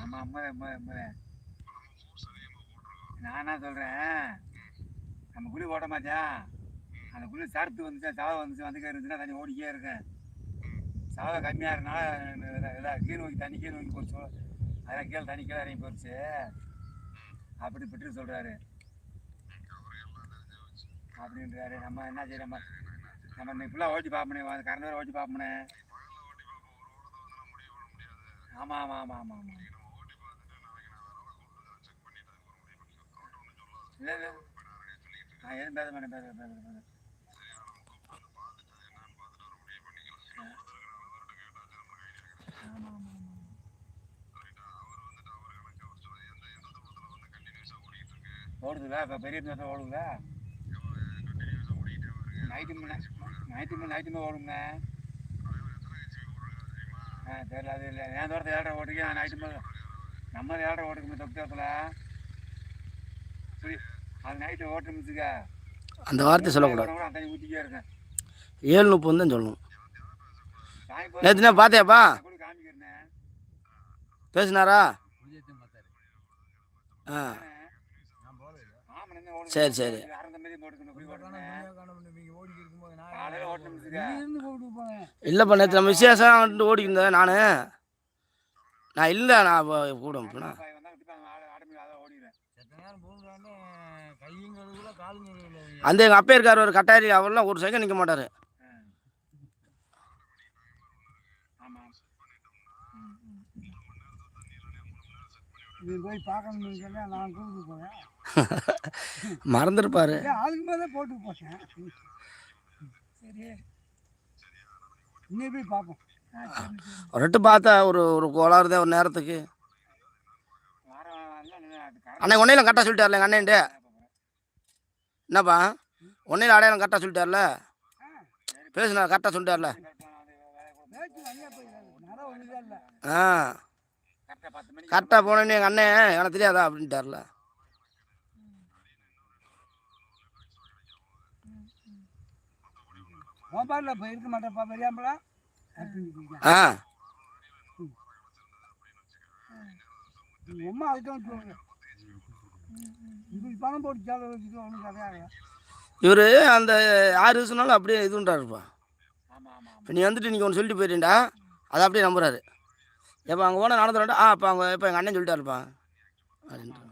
ஆமாம் அம்மா அம்மா அம்மா. நான் என்ன நம்ம குழி ஓட மாட்டியா அந்த குழி சரத்து வந்துச்சு? சாவை வந்துச்சு? வந்துக்க இருந்துச்சுன்னா தண்ணி ஓடிக்கே இருக்கேன். சாவை கம்மியாக இருந்தாலும் இதாக கீழ் நோக்கி தண்ணி கீழ் நோக்கி போச்சு. அதெல்லாம் கீழே தண்ணி கீழே இறங்கி போச்சு. அப்படி பெற்று சொல்கிறாரு அப்படின்றாரு. நம்ம என்ன செய்ய நம்ம நம்ம இன்னைக்கு ஃபுல்லாக ஓட்டி பார்ப்பனே அந்த கரண்ட் வேறு ஓட்டி பார்ப்பனே ஆமாம் ஆமாம் ஆமாம் ஆமாம் ஆமாம் இல்லை இல்லை நான் எதுவும் பேச மாட்டேன் பேச பேச பேச ஆமாம் ஆமாம் ஓடுதுல? இப்போ பெரிய நேரத்தில் ஓடுதுல? நைட்டு மணி நைட்டு மணி நைட்டு மணி ஓடுங்க ஆ தெரியல அது இல்லை. என் தூரத்தில் ஏழரை ஓட்டுக்கு நைட்டு நம்ம ஏழரை ஓட்டுக்கு தொக்கத்தில் அது நைட்டு ஓட்டு மிச்சுக்க அந்த வார்த்தை சொல்லக்கூடாது. ஏழு முப்பது தான் சொல்லணும். நேற்றுனா பார்த்தியாப்பா பேசினாரா? ஆ. சரி சரி. இல்லைப்பா நேற்று நம்ம விசேஷம் ஓடிக்கிருந்தேன் நான். நான் இல்லை நான் கூட போனா பாய் வந்தா கண்டிப்பா ஆடு ஆடு மீது அதான் ஓடிடுறேன் அந்த எங்கள் அப்பா இருக்கார் ஒரு கட்டாரி அவர்லாம் ஒரு செகண்ட் நிற்க மாட்டார். மறந்துருப்பார். ரெட்டு பார்த்தா ஒரு ஒரு கோளாறுதே ஒரு நேரத்துக்கு. அன்னைக்கு ஒன்றையில கரெக்டாக சொல்லிட்டார்ல எங்கள் அண்ணன்ட்டு. என்னப்பா? ஒன்றையில அடையாளம் கரெக்டாக சொல்லிட்டார்ல? பேசுனா கரெக்டாக சொல்லிட்டார்ல? ஆ. கரெக்டாக போனேன்னு எங்கள் அண்ணன் எனக்கு தெரியாதா அப்படின்ட்டார்ல? மொபைலில் இப்போ ஆ. அதுதான் சொல்லுங்க பணம் போட்டு சேலை வச்சுட்டு ஒன்றும் கிடையாது இவர் அந்த ஆறு வருஷம்னாலும் அப்படியே இதுன்றாருப்பா. இப்போ நீ வந்துட்டு நீங்கள் ஒன்று சொல்லிட்டு போயிட்டேன்டா. அதை அப்படியே நம்புறாரு. எப்போ அங்கே போனால் நடந்துடா ஆ அப்போ அவங்க இப்போ எங்கள் அண்ணன் சொல்லிட்டாருப்பா. அப்படின்ட்டு.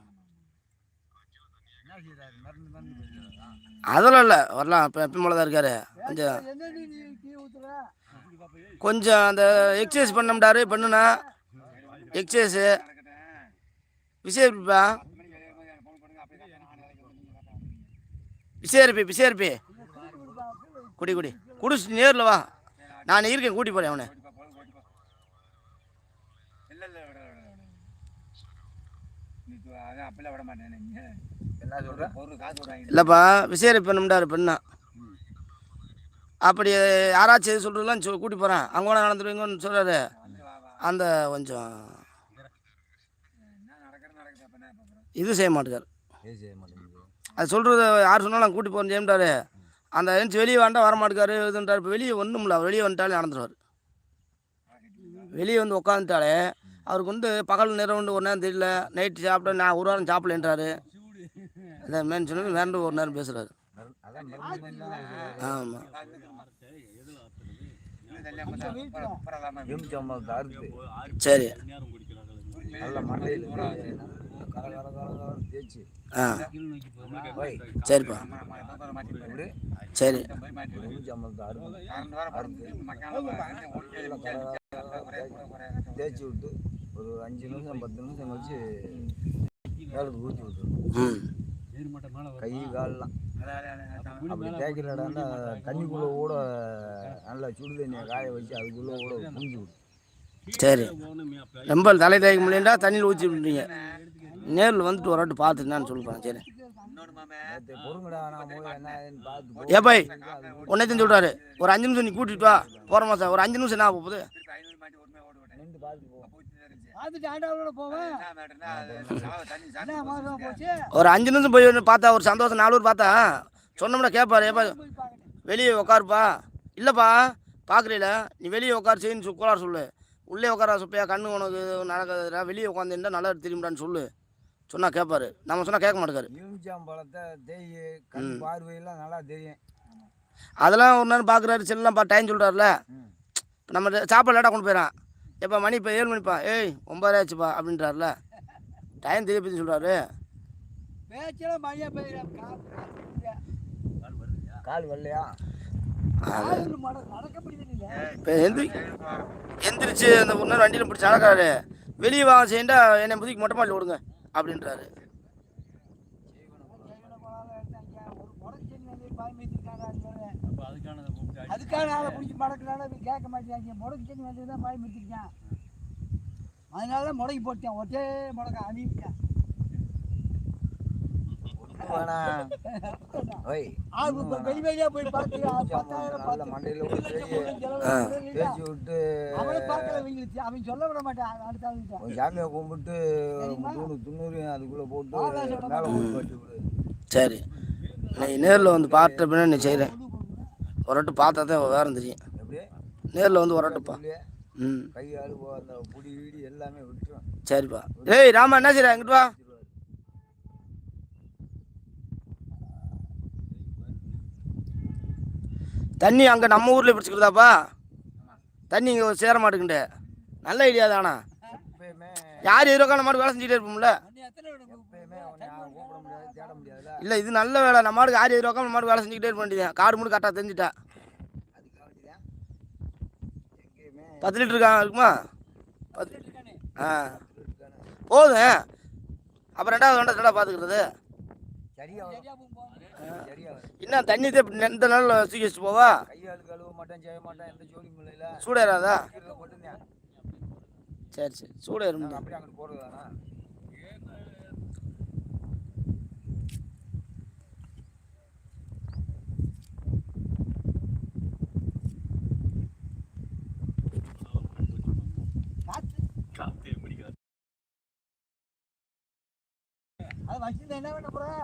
அதெல்லாம் இல்லை. வரலாம். இப்போ எப்பயும் போல தான் இருக்காரு கொஞ்சம் கொஞ்சம் அந்த எக்ஸசைஸ் பண்ணமுடாரு பண்ணுனா. எக்ஸசைஸு நடக்கட்டேன் விசேரிப்பா பத்து மணிக்கு வெளியே போய் எனக்கு ஃபோன் பண்ணுங்க அப்படியே கரெக்டாக நான் வேலைக்கு வந்து நீங்கள் கரெக்டாக வந்துடுங்க விசேரிப்பி குடி குடி. குடிச்சு நேரில் வா. நான் இருக்கேன் கூட்டி போகிறேன் அவனை. ஓட்டிப்பா பொழுது இப்போ இல்லைப்பா விசேரி பெண்ணா? அப்படி யாராச்சும் எது சொல்கிறதுலாம் சொல் கூட்டி போகிறேன் அங்கே கூட நடந்துருவீங்கன்னு சொல்கிறாரு அந்த கொஞ்சம் இது செய்ய மாட்டேங்கார் அது சொல்கிறது யார் சொன்னாலும் நான் கூட்டி போகிறேன் செய்யமாட்டாரு அந்த எழுந்துச்சு வெளியே வந்தால் வர இதுன்றார் இப்போ வெளியே ஒன்றும்ல வெளியே வந்துட்டாலே நடந்துருவார். வெளியே வந்து உட்காந்துட்டாலே அவருக்கு வந்து பகல் நேரம் வந்து ஒரு நேரம் தெரியல. நைட்டு சாப்பிட நான் ஒரு வாரம் சாப்பிடலன்றாரு. அந்த மேன் சொல்லி வேண்டு ஒரு நேரம் பேசுகிறாரு ஆமாம் சரி. நல்ல மண்டையில் தேய்ச்சி. ஆ. சரிப்பா. சரி. தேய்ச்சி. விட்டு. ஒரு அஞ்சு நிமிஷம் பத்து நிமிஷம் கழிச்சு வேலைக்கு ஊற்றி விட்டுரும் ம். கை கால்லாம். அப்படி தேய்க்கிற இடம்னா தண்ணிக்குள்ளே கூட நல்லா சுடு தண்ணியை காய வச்சு அதுக்குள்ளே கூட புரிஞ்சு விடும் சரி. ரொம்ப தலை தேய்க்க முடியலண்டா தண்ணியில் ஊற்றி விட்டுறீங்க நேரில் வந்துட்டு ஒரு வாட்டி பார்த்துட்டு நான் சொல்லுறேன் சரி. போய் ஏ பாய் உன்னைத்தையும் சொல்கிறாரு ஒரு அஞ்சு நிமிஷம் நீ கூட்டிட்டு வா போகிறோமா சார் ஒரு அஞ்சு நிமிஷம் என்ன போகுது? போ ஒரு அஞ்சு நிமிஷம் போய் பார்த்தா ஒரு சந்தோஷம் நாலூர் பார்த்தா சொன்னோம்னா கேட்பாரு ஏப்பா வெளியே உட்காருப்பா இல்லைப்பா பார்க்குறீல நீ வெளியே உட்காரு செய்யின்னு சொ- கோளாறு சொல்லு. உள்ளே உட்கார சுப்பையா கண்ணு உனக்கு நடக்குதுடா வெளியே உட்காந்துருந்தா நல்லா தெரியும்டான்னு சொல்லு. சொன்னால் கேட்பாரு நம்ம சொன்னால் கேட்க மாட்டேங்காரு பழத்தை தேய் கண். பார்வையெல்லாம் நல்லா தெரியும். அதெல்லாம் ஒரு நேரம் பார்க்குறாரு செல்லாம் பா டைம் சொல்கிறாருல. நம்ம சாப்பாடு லேட்டாக கொண்டு போயிடறான் எப்போ மணி இப்போ ஏழு மணிப்பா? ஏய் ஒம்பது ஆச்சுப்பா அப்படின்றாருல. டைம் தெரிய பற்றி சொல்கிறாரு கால் வரலையா எந்திரி எந்திரிச்சு அந்த நேரம் வண்டியில் பிடிச்சி நடக்கிறாரு வெளியே வாங்க செய்யண்டா என்னை முதுக்கி மொட்டை மாடியில் விடுங்க அப்படின்றாரு. அதுக்கான ஆளை பிடிச்சி மடக்கிறால கேட்க மாட்டேங்க முடக்கு செடி வந்து தான் பாய் மித்திருக்கேன் அதனால தான் முடக்கி போட்டேன் ஒட்டே முடக்க அணிவிட்டேன் ஓய் வெளியே போய் பார்த்து ஆள் எலுமிச்சம் பத்தாயிரம் நல்ல பத்து மண்டையில் இல்லையா? தேய்ச்சி விட்டு. அவனே பார்க்கல இவங்களுக்கு. அவன் சொல்ல விட மாட்டான் அடுத்த ஆளுகிட்ட ஒரு சாமியை கும்பிட்டு தெரியுமா? மூணு துண்ணூறு அதுக்குள்ளே போட்டு மேலே சரி. நீ நேரில் வந்து பார்த்த பின்னா நீ செய்கிறேன் ஒரு வாட்டி பார்த்தா தான் வேறு தெரியும். எப்படி? நேரில் வந்து ஒரு வாட்டுப்பா உள்ளே ம். கை அழுவோ அந்த புடி வீடி எல்லாமே விட்டுரும் சரிப்பா. ஏய் ராமா என்ன செய்கிற இங்கிட்டு வா. தண்ணி அங்கே நம்ம ஊரில் பிடிச்சிக்கிறதாப்பா. தண்ணி இங்கே சேர மாட்டேங்குண்டு நல்ல ஐடியா தானா? யார் நம்ம மாட்டு வேலை செஞ்சுட்டே இருப்போம்ல? இல்லை இது நல்ல வேலை. நம்ம மாட்டுக்கு யார் நம்ம மாட்டு வேலை செஞ்சுக்கிட்டே இருக்க வேண்டியது. காடு மூடு கரெக்டாக தெரிஞ்சுட்டா. பத்து லிட்டர் இருக்கா? இருக்குமா? பத்து இருக்கானே ஆ. போதும். அப்புறம் ரெண்டாவது ரெண்டாவது ரெண்டாவது பார்த்துக்கிறது என்ன தண்ணி தான் இந்த நாளில் தூக்கி வச்சுட்டு போவா? கையாளு கழுவ மாட்டேன் செய்ய மாட்டேன் எந்த ஜோலி முல்லையில சூடேறாதா? போட்டுருந்தேன். சரி சரி. சூடேறும் நாங்கள் அப்படியே பண்ண போற?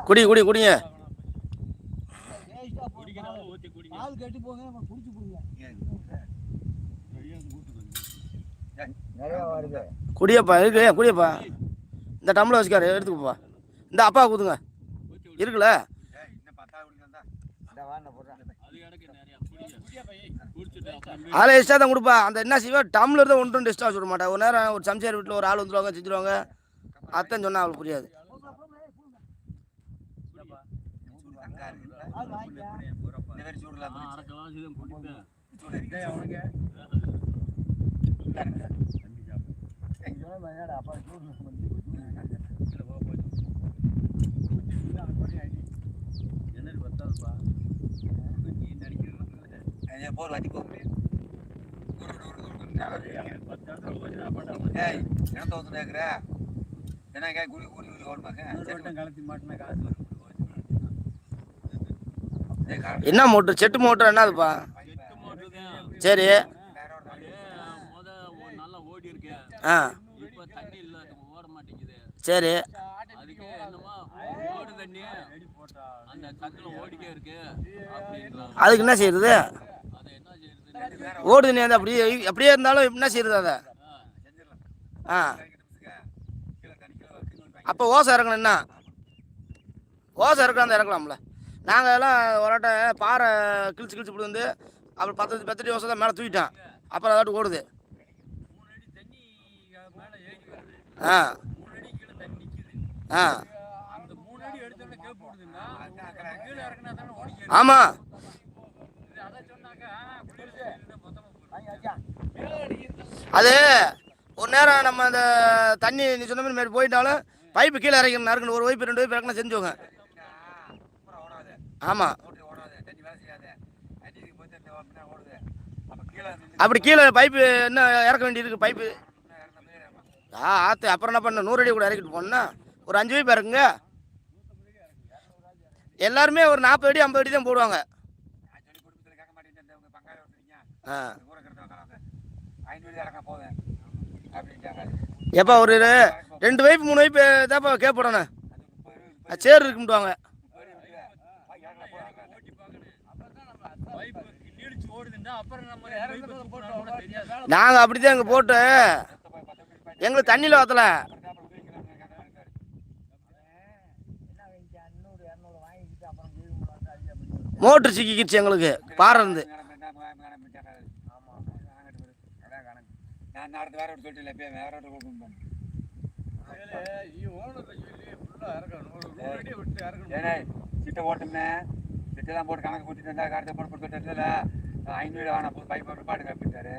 குடி குடி குடிங்க. கெட்டு போங்க நம்ம நிறையா வருது. குடியப்பா இருக்கு குடியப்பா? இந்த டம்ளர் வச்சுக்காரு எடுத்துக்கப்பா இந்த அப்பா கூத்துங்க இருக்குல்ல? அதில் எக்ஸ்ட்ரா தான் கொடுப்பா. அந்த என்ன செய்வா? டம்ளர் தான் ஒன்று ரெண்டு எக்ஸ்ட்ரா சொல்ல மாட்டா. ஒரு நேரம் ஒரு சம்சார் வீட்டில் ஒரு ஆள் வந்துருவாங்க செஞ்சுருவாங்க. அத்தான் சொன்னா அவளுக்கு புரியாது. அக்கா இருக்குல்ல பால் வாங்கிக்க இந்த மாதிரி சூடுலாம் போர் வாட்டி போ. ஏய் என்ன தோத்து கேட்குற என்ன கே குடி குடி குடி ஓடுமாக்க கலத்தி மாட்டின காசு என்ன மோட்ரு? செட்டு மோட்ரு என்னதுப்பா? சரி. ஆ. சரி. அதுக்கு என்ன செய்யறது ஓடு என்ன ஓடுது நீ அப்படியே அப்படியே இருந்தாலும் என்ன செய்யறது அதை? ஆ. அப்போ ஓசை இறக்கணும் என்ன? ஓசை இறக்கலாம் இறக்கலாம்ல நாங்கள் எல்லாம் ஒராட்ட பாறை கிழிச்சு கிழிச்சு இப்படி வந்து அப்புறம் பத்து பத்து வருஷம் தான் மேலே தூக்கிட்டான். அப்புறம் அதாட்டு ஓடுது. தண்ணி ஆ. கீழே தண்ணி ஆ. மூணு அடி ஆமாம் அது ஒரு நேரம் நம்ம அந்த தண்ணி நீ சொன்ன மாதிரி மாதிரி போயிட்டாலும் பைப்பு கீழே இறக்கணும் நறுக்கணும் ஒரு வைப்பு ரெண்டு வைப்பு இறக்கணும் செஞ்சுவோங்க நின்னு அப்படி கீழே பைப்பு என்ன இறக்க வேண்டியிருக்கு பைப்பு. ஆ ஆற்று அப்புறம் என்ன பண்ண நூறு அடி கூட இறக்கிட்டு போனா ஒரு அஞ்சு வைப்பு இறக்குங்க. எல்லாருமே ஒரு நாற்பது அடி ஐம்பது அடி தான் போடுவாங்க. ஆ. எப்போ ஒரு ரெண்டு வைப்பு மூணு வைப்பு தான்ப்பா கேட்படணும் சேர் இருக்கும்ட்டுவாங்க ரூபா இருக்குது. பாக்கி இறக்குனா போறாங்க. பைப்பு இழுச்சு ஓடுதுன்னா அப்புறம் நம்ம இறங்குறத போட்டு கூட தெரியாது நாங்கள் அப்படி தான் இங்கே போட்டு எங்களுக்கு தண்ணியில் பண்ணி மோட்ரு சிக்கிக்கிச்சு எங்களுக்கு பாறை இருந்து சிட்டை ஓட்டுமே சிட்டை தான் போட்டு கணக்கு இருந்தா காரத்தை போட்டு போட்டு போட்டுல ஐநூறு வேணாம் போது பைப் போட்டு பாட்டு கப்பிட்டாரு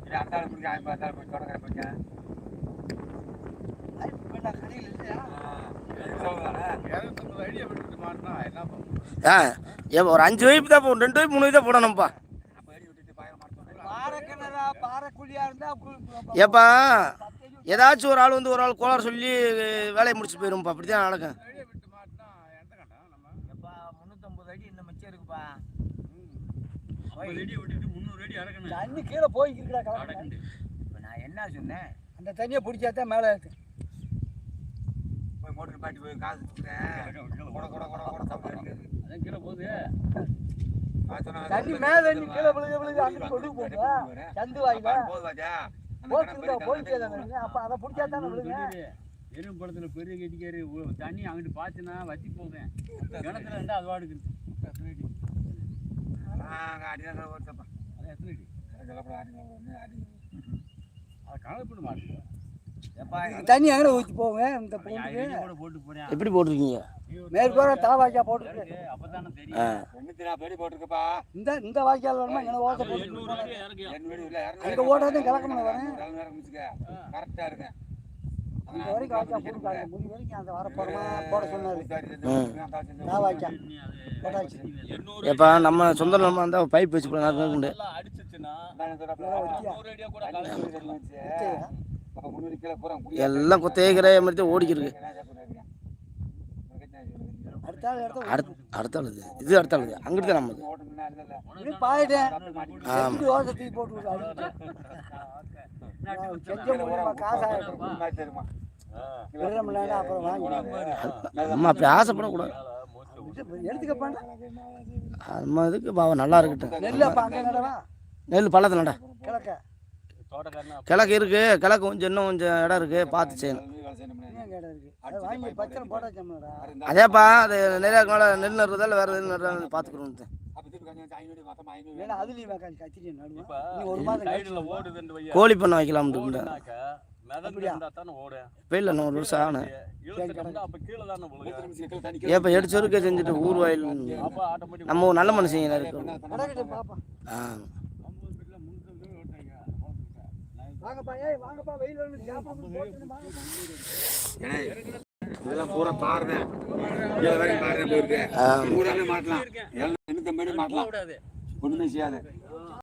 இல்லை அந்த ஆள் பிடிக்க ஐம்பது அந்த ஆள் போய் ஆ ஏன் ஒரு அஞ்சு வைப்பு தான் போ ரெண்டு வைப்பு மூணு வைப்பு தான் போடணும்ப்பா ஏப்பா ஏதாச்சும் ஒரு ஆள் வந்து ஒரு ஆள் கோளாறு சொல்லி வேலையை முடிச்சு போயிரும்ப்பா அப்படி தான் நடக்கும் அடி ஐம்பது விட்டுட்டு முந்நூறு அடி இறக்கணும் தண்ணி கீழே போய்க்கிட்டுடா கலந்து அடக்குண்டு. இப்போ நான் என்ன சொன்னேன்? அந்த தண்ணியை பிடிச்சா தான் மேலே இருக்கு போய் மோட்டர் பாட்டி போய் காசு கூட கூட கூட கூட அடிக்குது. அதான் கீழே போகுது. தண்ணி மேலே தண்ணி கீழே விழுக விழுக அங்கிட்டு கொண்டு போங்க சந்து வாஜா போச்சுருந்தா போயிட்டு அப்போ அதை பிடிச்சா தானே விழுங்க எறும்பு படத்துல பெரிய கட்டிக்காரு தண்ணி அங்கிட்டு பாய்ச்சுனா வத்தி போவேன் கிணத்துல இருந்தா அது வாடுக்கு இருக்கு எத்தனை அடி அடி சொல்லப்பட அடி அடி அதை மாட்டேன் எப்பா தண்ணி எங்கே ஊற்றி போங்க இந்த போட்டு எப்படி போட்டிருக்கீங்க மேற்கோர தலை வாய்க்கா போட்டுருக்கு அப்பதானே ஆ நாற்பது அடி போட்டிருக்குப்பா இந்த இந்த வாய்க்கால் வேணுமா இங்கே ஓட்ட போட்டு அங்க ஓடாதே கலக்கணும் வரேன். கரெக்டாக இருக்கேன் இந்த வரைக்கும் வாய்க்கா போட்டுருக்காங்க முடி வரைக்கும் அந்த வர போகிறோமா போட சொன்னாரு. நான் வாய்க்கா போட்டாச்சு. நம்ம சொந்த நம்ம இருந்தால் பைப் வச்சு போட நல்லா இருக்குண்டு எல்லாம் கொத்தேக்கிற மாதிரி தான் ஓடிக்கிருக்கு அடுத்த ஆள் இடத்த அடுத்த அடுத்த ஆளுது. இது அடுத்த ஆளுது. அங்கிட்டு தான் பாயிட்டேன். ஆமாம் அப்புறம் வாங்கி நம்ம அப்படி ஆசைப்படக்கூடாது. எடுத்துக்கப்பாண்டா நம்ம இதுக்கு பாவம் நல்லா இருக்கட்டும். நெல் அப்போ அங்கே நடவா நெல் பள்ளத்தில் நட. கிழக்க. இருக்கு கிழக்கு கொஞ்சம் இன்னும் கொஞ்சம் இடம் இருக்கு பார்த்து செய்யணும். அதேப்பா அது நிறைய நெல் நடுறதால வேறு எதுவும் நடுறது பார்த்துக்கணும் ஏன்னா அதுலேயும் வேக்காளி கத்திரி நடுவேன் இப்ப நீ ஒரு மாதம் சைடுல ஓடுதுன்னு வைய கோழி பண்ண வைக்கலாம்னு வெயில ஒரு வருஷம் விழுகும். ஏப்பா எடுச்சொருக்க செஞ்சுட்டு ஊர் வாயில் நம்ம நல்ல மனுஷங்க இருக்கு நடக்கட்டு பாப்பா ஆ. இதெல்லாம் பூரா பாருங்க ஏழு வரைக்கும் பாருங்க போயிருக்கு. ஆ. பூராமே மாட்டலாம். எண்ணூத்தி மாட்டலாம். ஒண்ணுமே செய்யாது.